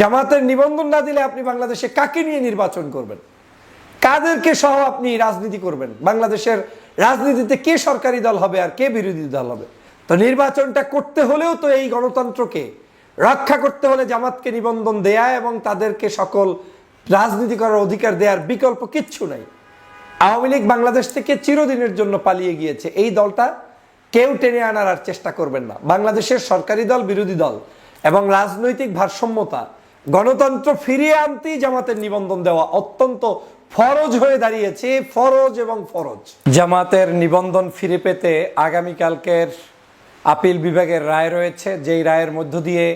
জামাতের নিবন্ধন না দিলে আপনি বাংলাদেশে কাকে নিয়ে নির্বাচন করবেন? কাদেরকে সহ আপনি রাজনীতি করবেন? বাংলাদেশের রাজনীতিতে কে সরকারি দল হবে আর কে বিরোধী দল হবে? তো নির্বাচনটা করতে হলেও তো এই গণতন্ত্রকে রক্ষা করতে হলে জামাতকে নিবন্ধন দেয়া এবং তাদেরকে সকল রাজনীতি করার অধিকার দেওয়ার বিকল্প কিচ্ছু নাই। আওয়ামী লীগ বাংলাদেশ থেকে চিরদিনের জন্য পালিয়ে গিয়েছে। এই দলটা কেউ টেনে আনার আর চেষ্টা করবেন না। বাংলাদেশের সরকারি দল, বিরোধী দল এবং রাজনৈতিক ভারসাম্যতা গণতন্ত্র ফিরিয়ে আনতেই জামাতের নিবন্ধন দেওয়া অত্যন্ত ফরজ হয়ে দাঁড়িয়েছে, ফরজ এবং ফরজ। জামাতের নিবন্ধন ফিরে পেতে আগামীকালকের আপিল বিভাগের রায় রয়েছে, যেই রায়ের মধ্য দিয়ে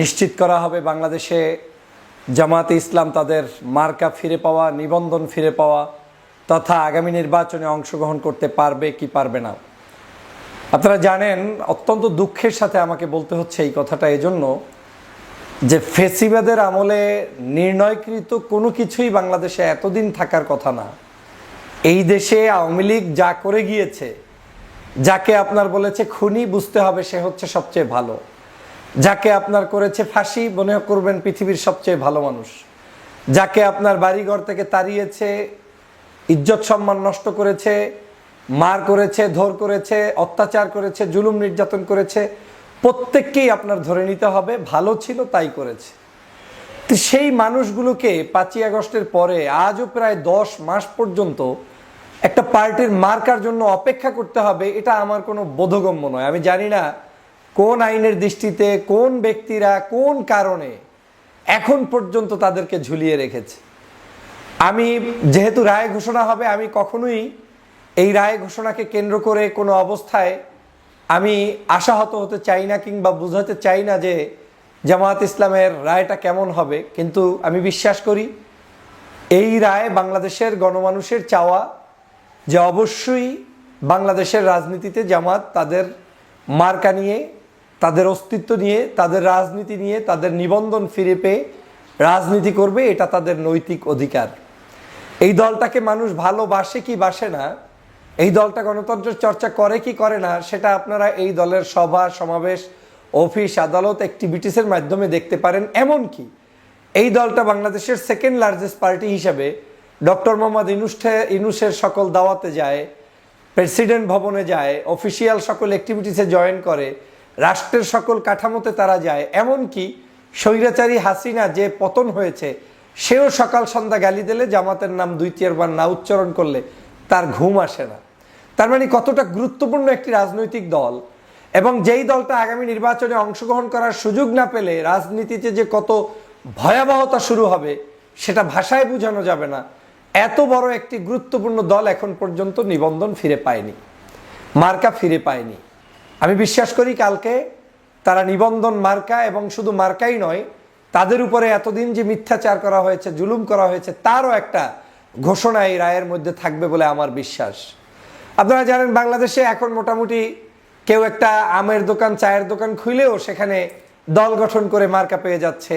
নিশ্চিত করা হবে বাংলাদেশে জামাতে ইসলাম তাদের মার্কা ফিরে পাওয়া, নিবন্ধন ফিরে পাওয়া, তথা আগামী নির্বাচনে অংশগ্রহণ করতে পারবে কি পারবে না। আপনারা জানেন, অত্যন্ত দুঃখের সাথে আমাকে বলতে হচ্ছে এই কথাটা, এজন্য যে ফেসিবাদের আমলে নির্ণয়কৃত কোনো কিছুই বাংলাদেশে এতদিন থাকার কথা না। এই দেশে আওয়ামী লীগ যা করে গিয়েছে, যাকে আপনার বলেছে খুনি, বুঝতে হবে সে হচ্ছে সবচেয়ে ভালো। যাকে আপনার করেছে ফাঁসি, মনে করবেন পৃথিবীর সবচেয়ে ভালো মানুষ। যাকে আপনার বাড়িঘর থেকে তাড়িয়েছে, ইজ্জত সম্মান নষ্ট করেছে, মার করেছে, ধর করেছে, অত্যাচার করেছে, জুলুম নির্যাতন করেছে প্রত্যেককেই আপনার ধরে নিতে হবে, ভালো ছিল তাই করেছে। তো সেই মানুষগুলোকে পাঁচই আগস্টের পরে আজও প্রায় দশ মাস পর্যন্ত একটা পার্টির মার্কার জন্য অপেক্ষা করতে হবে, এটা আমার কোনো বোধগম্য নয়। আমি জানি না কোন আইনের দৃষ্টিতে, কোন ব্যক্তিরা, কোন কারণে এখন পর্যন্ত তাদেরকে ঝুলিয়ে রেখেছে। আমি যেহেতু রায় ঘোষণা হবে, আমি কখনোই এই রায় ঘোষণাকে কেন্দ্র করে কোনো অবস্থায় আমি আশাহত হতে চাই না কিংবা বুঝাতে চাই না যে জামায়াত ইসলামের রায়টা কেমন হবে। কিন্তু আমি বিশ্বাস করি, এই রায় বাংলাদেশের গণমানুষের চাওয়া যে অবশ্যই বাংলাদেশের রাজনীতিতে জামাত তাদের মার্কা নিয়ে, তাদের অস্তিত্ব নিয়ে, তাদের রাজনীতি নিয়ে, তাদের নিবন্ধন ফিরে পেয়ে রাজনীতি করবে, এটা তাদের নৈতিক অধিকার। এই দলটাকে মানুষ ভালোবাসে কি বাসে না এই দলটা গণতন্ত্রের চর্চা করে কি করে না, সেটা আপনারা এই দলের সভা, সমাবেশ, অফিস, আদালত অ্যাক্টিভিটিসের মাধ্যমে দেখতে পারেন। এমনকি এই দলটা বাংলাদেশের সেকেন্ড লার্জেস্ট পার্টি হিসাবে ডক্টর মোহাম্মদ ইনুষ্ঠে ইনুসের সকল দাওয়াতে যায় প্রেসিডেন্ট ভবনে যায় অফিসিয়াল সকল অ্যাক্টিভিটিসে জয়েন করে, রাষ্ট্রের সকল কাঠামোতে তারা যায়। এমনকি স্বৈরাচারী হাসিনা যে পতন হয়েছে, সেও সকাল সন্ধ্যা গালি দিলে জামাতের নাম দুই চারবার না উচ্চারণ করলে তার ঘুম আসে না। তার মানে কতটা গুরুত্বপূর্ণ একটি রাজনৈতিক দল? এবং যেই দলটা আগামী নির্বাচনে অংশগ্রহণ করার সুযোগ না পেলে রাজনীতিতে যে কত ভয়াবহতা শুরু হবে, সেটা ভাষায় বোঝানো যাবে না। এত বড় একটি গুরুত্বপূর্ণ দল এখন পর্যন্ত নিবন্ধন ফিরে পায়নি, মার্কা ফিরে পায়নি। আমি বিশ্বাস করি কালকে তারা নিবন্ধন মার্কা এবং শুধু মার্কাই নয়, তাদের উপরে এতদিন যে মিথ্যাচার করা হয়েছে, জুলুম করা হয়েছে, তারও একটা ঘোষণা এই রায়ের মধ্যে থাকবে বলে আমার বিশ্বাস। আপনারা জানেন বাংলাদেশে এখন মোটামুটি কেউ একটা আমের দোকান, চায়ের দোকান খুলেও সেখানে দল গঠন করে মার্কা পেয়ে যাচ্ছে,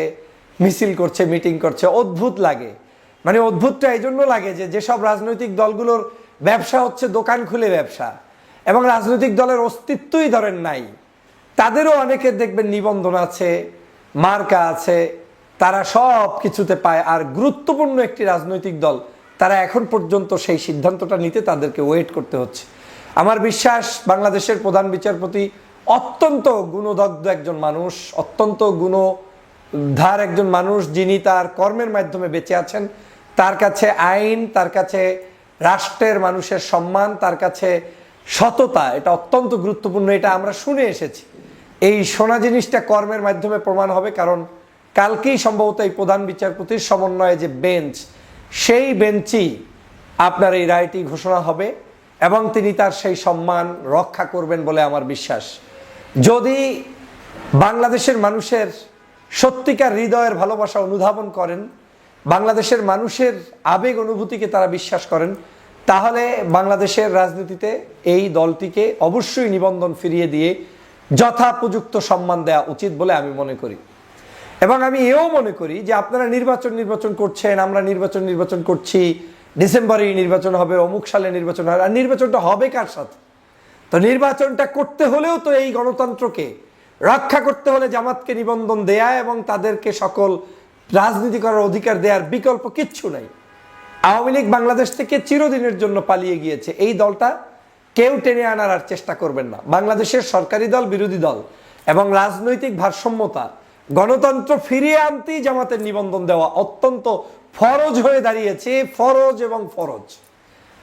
মিছিল করছে, মিটিং করছে। অদ্ভুত লাগে। মানে অদ্ভুতটা এই জন্য লাগে যে যেসব রাজনৈতিক দলগুলোর ব্যবসা হচ্ছে দোকান খুলে ব্যবসা, এবং রাজনৈতিক দলের অস্তিত্বই ধরেন নাই। তাদেরও অনেকের দেখবেন নিবন্ধন আছে, মার্কা আছে, তারা সব কিছুতে পায়। আর গুরুত্বপূর্ণ একটি রাজনৈতিক দল তারা এখন পর্যন্ত সেই সিদ্ধান্তটা নিতে তাদেরকে ওয়েট করতে হচ্ছে। আমার বিশ্বাস, বাংলাদেশের প্রধান বিচারপতি অত্যন্ত গুণদগ্ধ একজন মানুষ, অত্যন্ত গুণ ধার একজন মানুষ যিনি তার কর্মের মাধ্যমে বেঁচে আছেন। তার কাছে আইন, তার কাছে রাষ্ট্রের মানুষের সম্মান, তার কাছে সততা, এটা অত্যন্ত গুরুত্বপূর্ণ, এটা আমরা শুনে এসেছি। এই শোনা জিনিসটা কর্মের মাধ্যমে প্রমাণ হবে, কারণ কালকেই সম্ভবত এই প্রধান বিচারপতির সমন্বয়ে যে বেঞ্চ সেই বেঞ্চই আপনার এই রায়টি ঘোষণা হবে এবং তিনি তার সেই সম্মান রক্ষা করবেন বলে আমার বিশ্বাস। যদি বাংলাদেশের মানুষের সত্যিকার হৃদয়ের ভালোবাসা অনুধাবন করেন, বাংলাদেশের মানুষের আবেগ অনুভূতিকে তারা বিশ্বাস করেন, তাহলে বাংলাদেশের রাজনীতিতে এই দলটিকে অবশ্যই নিবন্ধন ফিরিয়ে দিয়ে যথাপযুক্ত সম্মান দেওয়া উচিত বলে আমি মনে করি। এবং আমি এও মনে করি যে আপনারা নির্বাচন নির্বাচন করছেন, আমরা নির্বাচন নির্বাচন করছি ডিসেম্বরেই নির্বাচন হবে, অমুক সালে নির্বাচন হবে আর নির্বাচনটা হবে কার সাথে? তো নির্বাচনটা করতে হলেও তো এই গণতন্ত্রকে রক্ষা করতে হলে জামাতকে নিবন্ধন দেয়া এবং তাদেরকে সকল রাজনীতি করার অধিকার দেওয়ার বিকল্প কিচ্ছু নাই। আওয়ামী লীগ বাংলাদেশ থেকে চিরদিনের জন্য পালিয়ে গিয়েছে। এই দলটা কেউ টেনে আনার আর চেষ্টা করবেন না। বাংলাদেশের সরকারি দল, বিরোধী দল এবং রাজনৈতিক ভারসাম্যতা গণতন্ত্র ফিরিয়ে আনতেই জামাতের নিবন্ধন দেওয়া অত্যন্ত ফরজ হয়ে দাঁড়িয়েছে, ফরজ এবং ফরজ।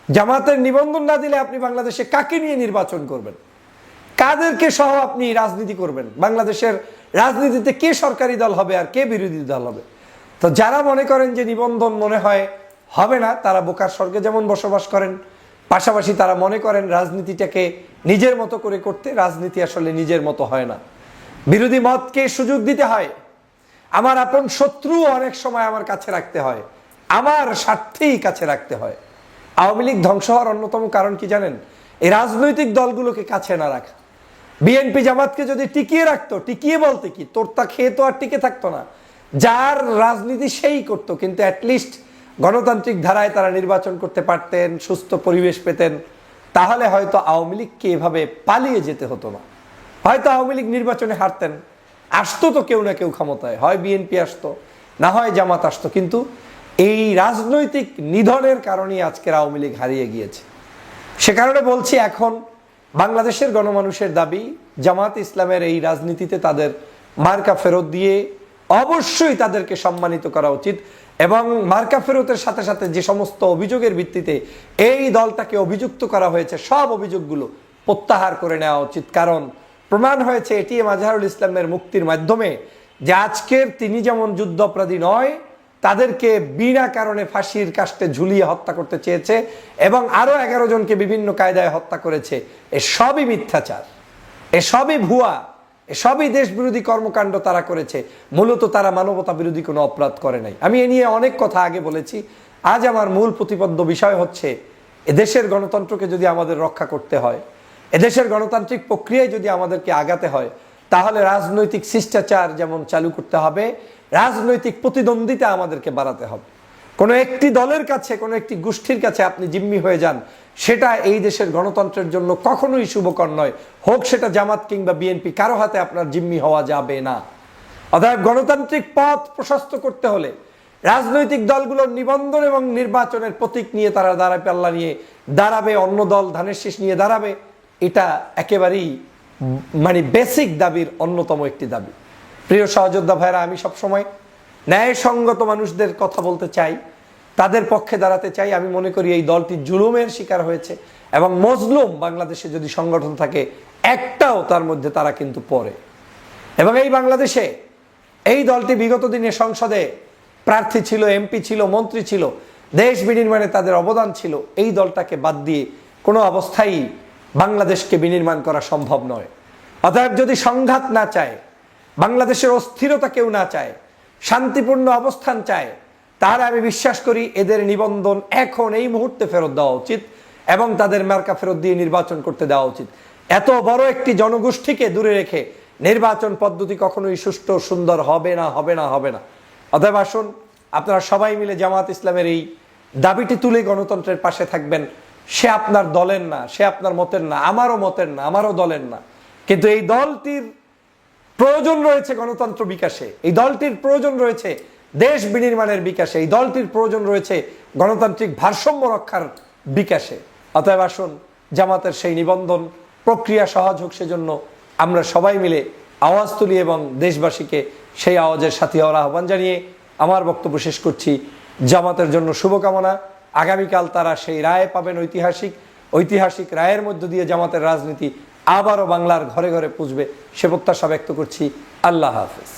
জামাতের নিবন্ধন না দিলে আপনি বাংলাদেশে কাকে নিয়ে নির্বাচন করবেন? কাদেরকে সহ আপনি রাজনীতি করবেন? বাংলাদেশের রাজনীতিতে কে সরকারি দল হবে আর কে বিরোধী দল হবে? তো যারা মনে করেন যে নিবন্ধন মনে হয় হবে না, তারা বোকার স্বর্গে যেমন বসবাস করেন, পাশাপাশি তারা মনে করেন রাজনীতিটাকে নিজের মতো করে করতে রাজনীতি আসলে নিজের মতো হয় না। বিরোধী মতকে সুযোগ দিতে হয়। আমার আপন শত্রু অনেক সময় আমার কাছে রাখতে হয়। আমার স্বার্থেই কাছে রাখতে হয়। আওয়ামী লীগ ধ্বংস হওয়ার অন্যতম কারণ কি জানেন? এই রাজনৈতিক দলগুলোকে কাছে না রাখা। বিএনপি জামাতকে যদি টিকিয়ে রাখতো, টিকিয়ে বলতে কি? তোর তা খেয়ে তো আর টিকে থাকতো না। যার রাজনীতি সেই করতো, কিন্তু অ্যাটলিস্ট গণতান্ত্রিক ধারায় তারা নির্বাচন করতে পারতেন, সুস্থ পরিবেশ পেতেন। তাহলে হয়তো আওয়ামী লীগকে এভাবে পালিয়ে যেতে হতো না। হয়তো আওয়ামী লীগ নির্বাচনে হারতেন। আসতো তো কেউ না কেউ ক্ষমতায়। হয় বিএনপি আসতো, না হয় জামাত আসতো। কিন্তু এই রাজনৈতিক নিধনের কারণেই আজকের আওয়ামী লীগ হারিয়ে গিয়েছে। সে কারণে বলছি এখন বাংলাদেশের গণমানুষের দাবি, জামাত ইসলামের এই রাজনীতিতে তাদের মার্কা ফেরত দিয়ে অবশ্যই তাদেরকে সম্মানিত করা উচিত এবং মার্কা ফেরতের সাথে সাথে যে সমস্ত অভিযোগের ভিত্তিতে এই দলটাকে অভিযুক্ত করা হয়েছে, সব অভিযোগগুলো প্রত্যাহার করে নেওয়া উচিত। কারণ প্রমাণ হয়েছে এটিএম আজহারুল ইসলামের মুক্তির মাধ্যমে যে আজকের তিনি যেমন যুদ্ধ অপরাধী নয়, তাদেরকে বিনা কারণে ফাঁসির কাস্টে ঝুলিয়ে হত্যা করতে চেয়েছে এবং আরও এগারো জনকে বিভিন্ন কায়দায় হত্যা করেছে। এ সবই মিথ্যাচার, এ সবই ভুয়া, এ সবই দেশ বিরোধী কর্মকাণ্ড তারা করেছে। মূলত তারা মানবতা বিরোধী কোনো অপরাধ করে নাই। আমি এ নিয়ে অনেক কথা আগে বলেছি। আজ আমার মূল প্রতিপাদ্য বিষয় হচ্ছে এদেশের গণতন্ত্রকে যদি আমাদের রক্ষা করতে হয় এদেশের গণতান্ত্রিক প্রক্রিয়ায় যদি আমাদেরকে আগাতে হয়, তাহলে রাজনৈতিক শিষ্টাচার যেমন চালু করতে হবে, রাজনৈতিক প্রতিদ্বন্দ্বিতা আমাদেরকে বাড়াতে হবে। কোনো একটি দলের কাছে, কোনো একটি গোষ্ঠীর কাছে আপনি জিম্মি হয়ে যান, সেটা এই দেশের গণতন্ত্রের জন্য কখনোই শুভকর নয়। হোক সেটা জামাত কিংবা বিএনপি, কারও হাতে আপনার জিম্মি হওয়া যাবে না। অতএব গণতান্ত্রিক পথ প্রশস্ত করতে হলে রাজনৈতিক দলগুলোর নিবন্ধন এবং নির্বাচনের প্রতীক নিয়ে তারা দাঁড়াবে পাল্লা নিয়ে দাঁড়াবে, অন্য দল ধানের শীষ নিয়ে দাঁড়াবে। এটা একেবারেই মানে বেসিক দাবির অন্যতম একটি দাবি। প্রিয় সহযোদ্ধা ভাইরা আমি সবসময় ন্যায়সঙ্গত মানুষদের কথা বলতে চাই, তাদের পক্ষে দাঁড়াতে চাই। আমি মনে করি এই দলটি জুলুমের শিকার হয়েছে এবং মজলুম বাংলাদেশে যদি সংগঠন থাকে, একটাও তার মধ্যে তারা কিন্তু পড়ে। এবং এই বাংলাদেশে এই দলটি বিগত দিনে সংসদে প্রার্থী ছিল, এমপি ছিল, মন্ত্রী ছিল, দেশ বিনির্মাণে তাদের অবদান ছিল। এই দলটাকে বাদ দিয়ে কোনো অবস্থায় বাংলাদেশকে বিনির্মাণ করা সম্ভব নয়। অতএব যদি সংঘাত না চায়, বাংলাদেশের অস্থিরতা কেউ না চায়, শান্তিপূর্ণ অবস্থান চায়, তাহলে আমি বিশ্বাস করি এদের নিবন্ধন এখন এই মুহূর্তে ফেরত দেওয়া উচিত এবং তাদের মার্কা ফেরত দিয়ে নির্বাচন করতে দেওয়া উচিত। এত বড় একটি জনগোষ্ঠীকে দূরে রেখে নির্বাচন পদ্ধতি কখনোই সুষ্ঠু, সুন্দর হবে না হবে না হবে না। অতএব আসুন, আপনারা সবাই মিলে জামাত ইসলামের এই দাবিটি তুলে গণতন্ত্রের পাশে থাকবেন। সে আপনার দলের না, সে আপনার মতের না, আমারও মতের না, আমারও দলের না। কিন্তু এই দলটির প্রয়োজন রয়েছে গণতন্ত্র বিকাশে, এই দলটির প্রয়োজন রয়েছে দেশ বিনির্মাণের বিকাশে, এই দলটির প্রয়োজন রয়েছে গণতান্ত্রিক ভারসাম্য রক্ষার বিকাশে। অতএব আসুন, জামাতের সেই নিবন্ধন, প্রক্রিয়া সহজ হোক সেজন্য আমরা সবাই মিলে আওয়াজ তুলি এবং দেশবাসীকে সেই আওয়াজের সাথী হওয়ার আহ্বান জানিয়ে আমার বক্তব্য শেষ করছি। জামাতের জন্য শুভকামনা। আগামীকাল তারা সেই রায় পাবেন ঐতিহাসিক ঐতিহাসিক রায়ের মধ্য দিয়ে জামাতের রাজনীতি আবারও বাংলার ঘরে ঘরে পুজবে। সে প্রত্যাশা ব্যক্ত করছি। আল্লাহ হাফেজ।